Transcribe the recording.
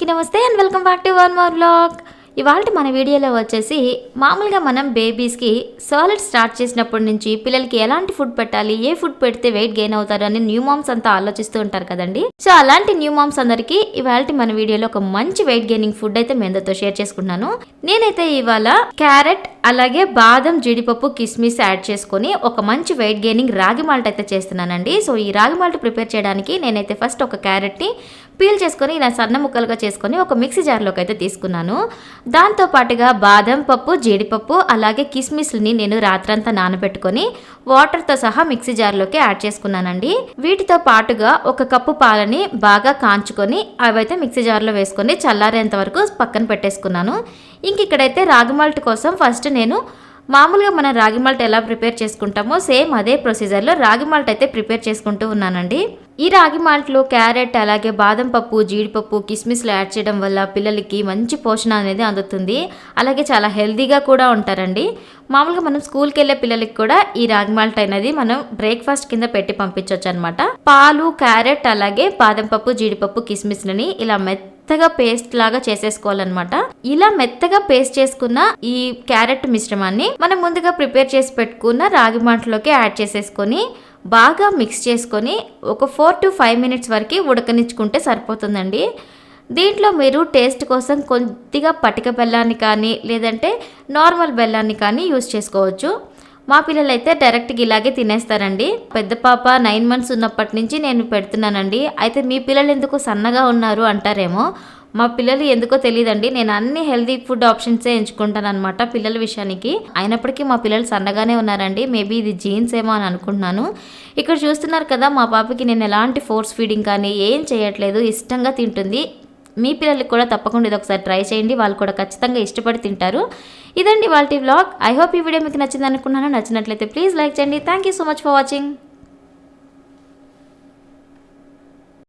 అందరికీ నమస్తే and welcome back to one more blog. ఇవాళ మన వీడియోలో వచ్చేసి మామూలుగా మనం బేబీస్కి సాలిడ్ స్టార్ట్ చేసినప్పటి నుంచి పిల్లలకి ఎలాంటి ఫుడ్ పెట్టాలి ఏ ఫుడ్ పెడితే వెయిట్ గెయిన్ అవుతారు అని న్యూ మామ్స్ అంతా ఆలోచిస్తూ ఉంటారు కదండి. సో అలాంటి న్యూ మామ్స్ అందరికీ ఇవాళ మన వీడియోలో ఒక మంచి వెయిట్ గెయినింగ్ ఫుడ్ అయితే మేందతో షేర్ చేసుకున్నాను. నేనైతే ఇవాళ క్యారెట్ అలాగే బాదం జీడిపప్పు కిస్మిస్ యాడ్ చేసుకొని ఒక మంచి వెయిట్ గెయినింగ్ రాగి మాల్ట్ అయితే చేస్తున్నానండి. సో ఈ రాగి మాల్ట్ ప్రిపేర్ చేయడానికి నేనైతే ఫస్ట్ ఒక క్యారెట్ని పీల్ చేసుకొని ఇలా సన్న ముక్కలుగా చేసుకొని ఒక మిక్సీ జార్లోకి అయితే తీసుకున్నాను. దాంతో పాటుగా బాదం పప్పు జీడిపప్పు అలాగే కిస్మిస్ని నేను రాత్రంతా నానబెట్టుకొని వాటర్తో సహా మిక్సీ జార్లోకి యాడ్ చేసుకున్నానండి. వీటితో పాటుగా ఒక కప్పు పాలని బాగా కాంచుకొని అవైతే మిక్సీ జార్లో వేసుకొని చల్లారేంత వరకు పక్కన పెట్టేసుకున్నాను. ఇంక ఇక్కడైతే రాగమాల్ట్ కోసం ఫస్ట్ నేను మామూలుగా మనం రాగి మాల్ట్ ఎలా ప్రిపేర్ చేసుకుంటామో సేమ్ అదే ప్రొసీజర్లో రాగి మాల్ట్ అయితే ప్రిపేర్ చేసుకుంటూ ఉన్నానండి. ఈ రాగి మాల్ట్లో క్యారెట్ అలాగే బాదం పప్పు జీడిపప్పు కిస్మిస్లు యాడ్ చేయడం వల్ల పిల్లలకి మంచి పోషణ అనేది అందుతుంది. అలాగే చాలా హెల్తీగా కూడా ఉంటారండి. మామూలుగా మనం స్కూల్కి వెళ్ళే పిల్లలకి కూడా ఈ రాగి మాల్ట్ అనేది మనం బ్రేక్ఫాస్ట్ కింద పెట్టి పంపించవచ్చు అనమాట పాలు క్యారెట్ అలాగే బాదం పప్పు జీడిపప్పు కిస్మిస్లని ఇలా మెత్త మెత్తగా పేస్ట్ లాగా చేసేసుకోవాలన్నమాట. ఇలా మెత్తగా పేస్ట్ చేసుకున్న ఈ క్యారెట్ మిశ్రమాన్ని మనం ముందుగా ప్రిపేర్ చేసి పెట్టుకున్న రాగి మాటలోకి యాడ్ చేసేసుకొని బాగా మిక్స్ చేసుకొని ఒక ఫోర్ టు ఫైవ్ మినిట్స్ వరకు ఉడకనిచ్చుకుంటే సరిపోతుందండి. దీంట్లో మీరు టేస్ట్ కోసం కొద్దిగా పటిక బెల్లాన్ని కానీ లేదంటే నార్మల్ బెల్లాన్ని కానీ యూస్ చేసుకోవచ్చు. మా పిల్లలు అయితే డైరెక్ట్గా ఇలాగే తినేస్తారండి. పెద్ద పాప నైన్ మంత్స్ ఉన్నప్పటి నుంచి నేను పెడుతున్నానండి. అయితే మీ పిల్లలు ఎందుకు సన్నగా ఉన్నారు అంటారేమో? మా పిల్లలు ఎందుకో తెలియదండి నేను అన్ని హెల్తీ ఫుడ్ ఆప్షన్సే ఎంచుకుంటాను అనమాట పిల్లల విషయానికి. అయినప్పటికీ మా పిల్లలు సన్నగానే ఉన్నారండి. మేబీ ఇది జీన్స్ ఏమో అని అనుకుంటున్నాను. ఇక్కడ చూస్తున్నారు కదా మా పాపకి నేను ఎలాంటి ఫోర్స్ ఫీడింగ్ కానీ ఏం చేయట్లేదు. ఇష్టంగా తింటుంది. మీ పిల్లలకి కూడా తప్పకుండా ఇది ఒకసారి ట్రై చేయండి. వాళ్ళు కూడా ఖచ్చితంగా ఇష్టపడి తింటారు. ఇదండి వాళ్ళ వ్లాగ్. ఐ హోప్ ఈ వీడియో మీకు నచ్చింది అనుకున్నాను. నచ్చినట్లయితే ప్లీజ్ లైక్ చేయండి. Thank you so much for watching